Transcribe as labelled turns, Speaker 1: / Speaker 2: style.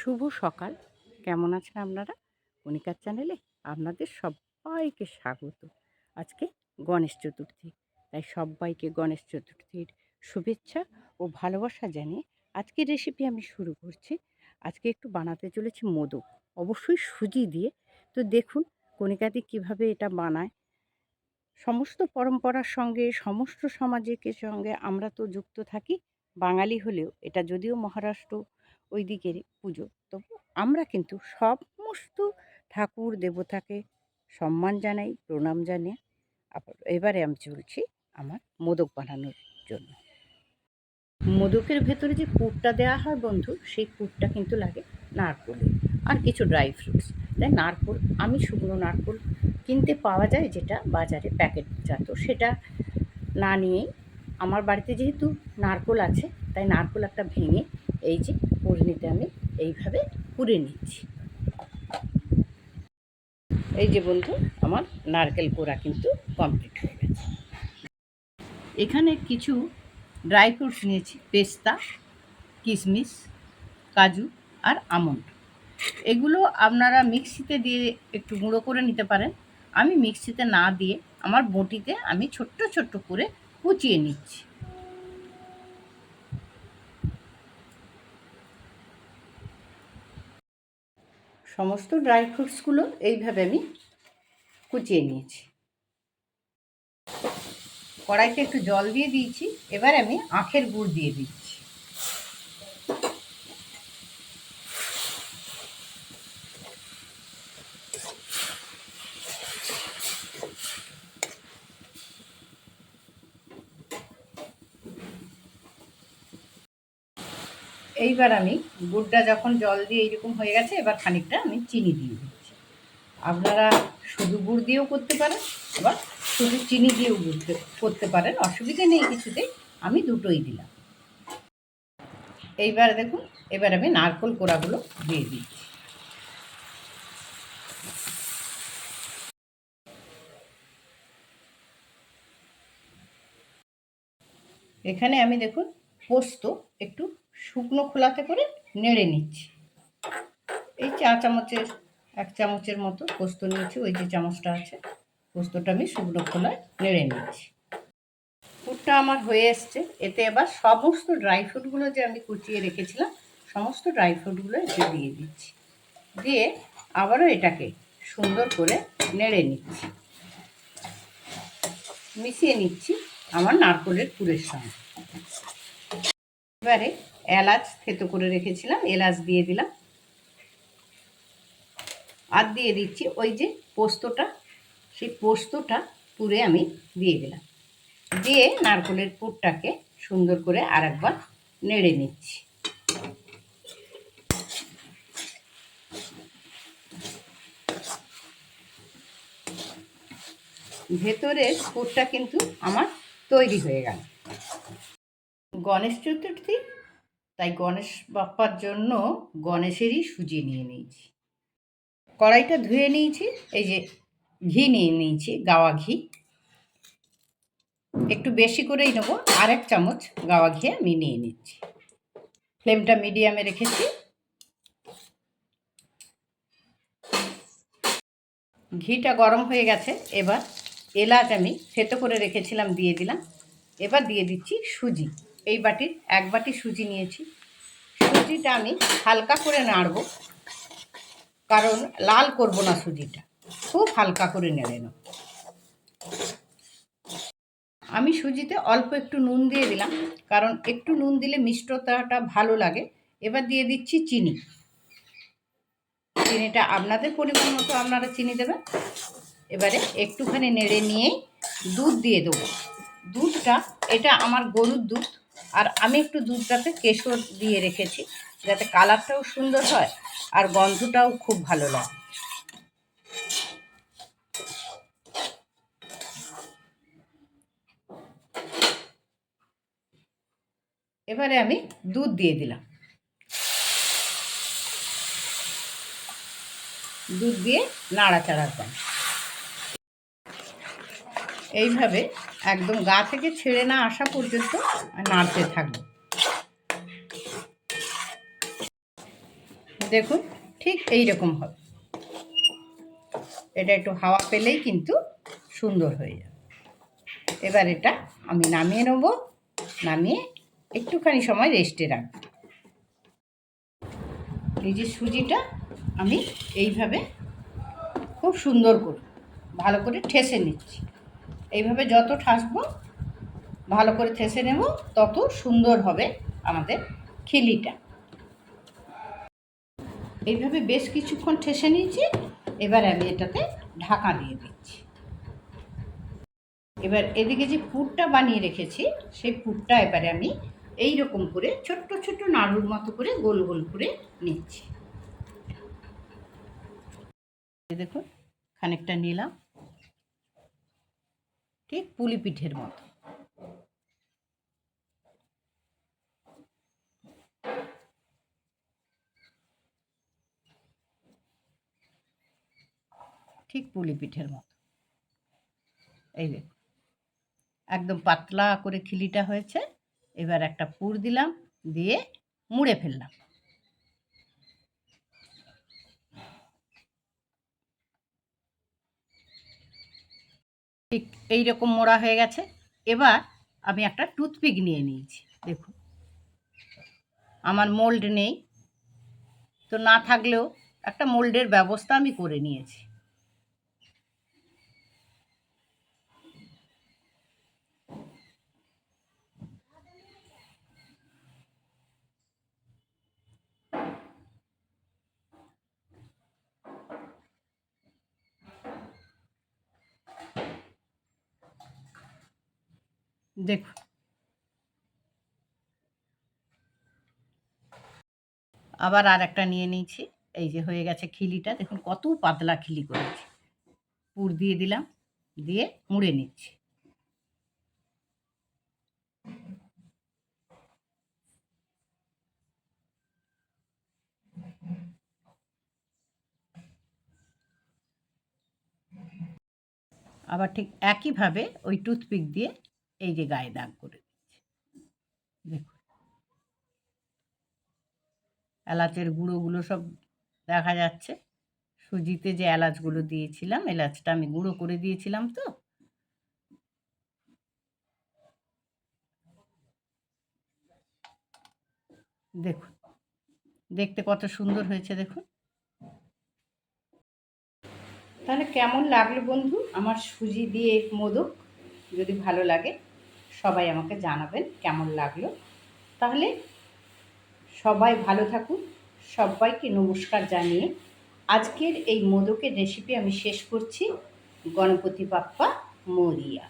Speaker 1: শুভ সকাল। কেমন আছেন আপনারা? কণিকার চ্যানেলে আপনাদের সবাইকে স্বাগত। আজকে গণেশ চতুর্থী, তাই সবাইকে গণেশ চতুর্থীর শুভেচ্ছা ও ভালোবাসা জানিয়ে আজকের রেসিপি আমি শুরু করছি। আজকে একটু বানাতে চলেছি মোদক, অবশ্যই সুজি দিয়ে। তো দেখুন, কণিকাদি কীভাবে এটা বানায়। সমস্ত পরম্পরার সঙ্গে, সমস্ত সমাজের সঙ্গে আমরা তো যুক্ত থাকি, বাঙালি হলেও। এটা যদিও মহারাষ্ট্র ওই দিকের পুজো। তবু আমরা কিন্তু সমস্ত ঠাকুর দেবতাকে সম্মান জানাই, প্রণাম জানিয়ে এবারে আমি চলছি আমার মোদক বানানোর জন্য। মোদকের ভেতরে যে পুরটা দেওয়া হয় বন্ধু, সেই পুরটা কিন্তু লাগে নারকোলের আর কিছু ড্রাই ফ্রুটস। তাই নারকোল, আমি শুকনো নারকোল কিনতে পাওয়া যায় যেটা বাজারে প্যাকেটজাত। সেটা না নিয়েই আমার বাড়িতে যেহেতু নারকোল আছে, তাই নারকোল একটা ভেঙে এই যে পুরনিতে আমি এইভাবে পুড়ে নিচ্ছি। এই যে বন্ধু, আমার নারকেল কোড়া কিন্তু কমপ্লিট হয়ে গেছে। এখানে কিছু ড্রাই ফ্রুটস নিয়েছি, পেস্তা কিশমিশ কাজু আর আমন্ড। এগুলো আপনারা মিক্সিতে দিয়ে একটু গুঁড়ো করে নিতে পারেন। আমি মিক্সিতে না দিয়ে আমার বটিতে আমি ছোট্ট ছোট্ট করে কুচিয়ে নিচ্ছি। সমস্ত ড্রাই ফ্রুটসগুলো এইভাবে আমি কুচিয়ে নিয়েছি। কড়াইতে একটু জল দিয়ে দিয়েছি, এবার আমি আখের গুড় দিয়ে দিচ্ছি। এইবার আমি গুড়টা যখন জল দিয়ে এইরকম হয়ে গেছে, এবার খানিকটা আমি চিনি দিয়ে দিচ্ছি। আপনারা শুধু গুড় দিয়েও করতে পারেন, আবার শুধু চিনি দিয়েও করতে করতে পারেন, অসুবিধা নেই কিছুতে আমি দুটোই দিলাম। এইবার দেখুন, এবার আমি নারকোল কোড়াগুলো দিয়ে দিচ্ছি। এখানে আমি দেখুন পোস্ত একটু শুকনো খোলাতে করে নেড়ে নিচ্ছি। এই চা চামচের, এক চামচের মতো পোস্ত নিয়েছি, ওই যে চামচটা আছে, পোস্তটা আমি শুকনো খোলায় নেড়ে নিচ্ছি। পুরটা আমার হয়ে এসছে। এতে এবার সমস্ত ড্রাই ফ্রুটগুলো যে আমি কুচিয়ে রেখেছিলাম, সমস্ত ড্রাই ফ্রুটগুলো এতে দিয়ে দিচ্ছি। দিয়ে আবারও এটাকে সুন্দর করে নেড়ে নিচ্ছি। মিশিয়ে নিচ্ছি আমার নারকোলের পুরের সঙ্গে। এবারে এলাচ থেতো করে রেখেছিলাম, এলাচ দিয়ে দিলাম। আর দিয়ে দিচ্ছি ওই যে পোস্তটা, সেই পোস্তটা পুরে আমি দিয়ে দিলাম। দিয়ে নারকলের পুরটাকে সুন্দর করে আর একবার নেড়ে নিচ্ছি। ভেতরের পুরটা কিন্তু আমার তৈরি হয়ে গেল। গণেশ চতুর্থী, তাই গণেশ বাপ্পার জন্য গণেশেরই সুজি নিয়ে নিয়েছি। কড়াইটা ধুয়ে নিয়েছি, এই যে ঘি নিয়ে নিয়েছি, গাওয়া ঘি। একটু বেশি করেই নেব আর এক চামচ গাওয়া ঘি আমি নিয়ে নিচ্ছি। ফ্লেমটা মিডিয়ামে রেখেছি। ঘিটা গরম হয়ে গেছে, এবার এলাচ আমি থেতো করে রেখেছিলাম, দিয়ে দিলাম। এবার দিয়ে দিচ্ছি সুজি। এই বাটির এক বাটি সুজি নিয়েছি। সুজিটা আমি হালকা করে নাড়ব, কারণ লাল করব না সুজিটা। খুব হালকা করে নেড়ে নেব আমি সুজিতে অল্প একটু নুন দিয়ে দিলাম, কারণ একটু নুন দিলে মিষ্টতাটা ভালো লাগে। এবার দিয়ে দিচ্ছি চিনি। চিনিটা আপনাদের পরিমাণ মতো আপনারা চিনি দেবেন। এবারে একটুখানি নেড়ে নিয়ে দুধ দিয়ে দেবো। দুধটা, এটা আমার গরুর দুধ আর আমি একটু দুধটাতে কেশর দিয়ে রেখেছি, যাতে কালারটাও সুন্দর হয় আর গন্ধটাও খুব ভালো লাগে। এবারে আমি দুধ দিয়ে দিলাম। দুধ দিয়ে নাড়াচাড়া দেন এইভাবে একদম গা থেকে ছেড়ে না আসা পর্যন্ত নাড়তে থাকব। দেখুন, ঠিক এই রকম হবে। এটা একটু হাওয়া পেলেই কিন্তু সুন্দর হয়ে যাবে। এবার এটা আমি নামিয়ে নেব, নামিয়ে একটুখানি সময় রেস্টে রাখব। এই যে সুজিটা আমি এইভাবে খুব সুন্দর করে, ভালো করে ঠেসে নিচ্ছি। এইভাবে যত ঠাসবো, ভালো করে ঠেসে নেব, তত সুন্দর হবে আমাদের খিলিটা। এইভাবে বেশ কিছুক্ষণ ঠেসে নিয়েছি, এবার আমি এটাতে ঢাকা দিয়ে দিচ্ছি। এবার এদিকে যে পুরটা বানিয়ে রেখেছি, সেই পুরটা এবারে আমি এই রকম করে ছোট্ট ছোট্ট নাড়ুর মতো করে গোল গোল করে নিচ্ছি। দেখুন, খানিকটা নিলাম। ঠিক পুলি পিঠের মতো। ঠিক পুলি পিঠের মতো। এই দেখুন। একদম পাতলা করে খিলিটা হয়েছে। এবার একটা পুর দিলাম, দিয়ে মুড়ে ফেললাম। ঠিক এই রকম মোড়া হয়ে গেছে। এবার আমি একটা টুথপিক নিয়ে নিয়েছি, দেখুন। আমার মোল্ড নেই, তো না থাকলেও একটা মোল্ডের ব্যবস্থা আমি করে নিয়েছি। দেখুন। আবার আর একটা নিয়ে নিয়েছি। এই যে হয়ে গেছে খিলিটা। দেখুন কত পাতলা খিলি করেছি। পুর দিয়ে দিলাম, দিয়ে মুড়ে নিচ্ছি। আবার ঠিক একইভাবে ওই টুথপিক দিয়ে এই যে গায়ে দাগ করে দিচ্ছি। দেখুন। এলাচের গুঁড়োগুলো সব দেখা যাচ্ছে। সুজিতে যে এলাচগুলো দিয়েছিলাম, এলাচটা আমি গুঁড়ো করে দিয়েছিলাম তো। দেখুন। দেখতে কত সুন্দর হয়েছে, দেখুন। তাহলে কেমন লাগল বন্ধু? আমার সুজি দিয়ে মোদক যদি ভালো লাগে। সবাই আমাকে জানাবেন কেমন লাগল। তাহলে সবাই ভালো থাকুন, সবাইকে নমস্কার জানিয়ে আজকের এই মোদকের রেসিপি আমি শেষ করছি। গণপতি বাপ্পা মরিয়া।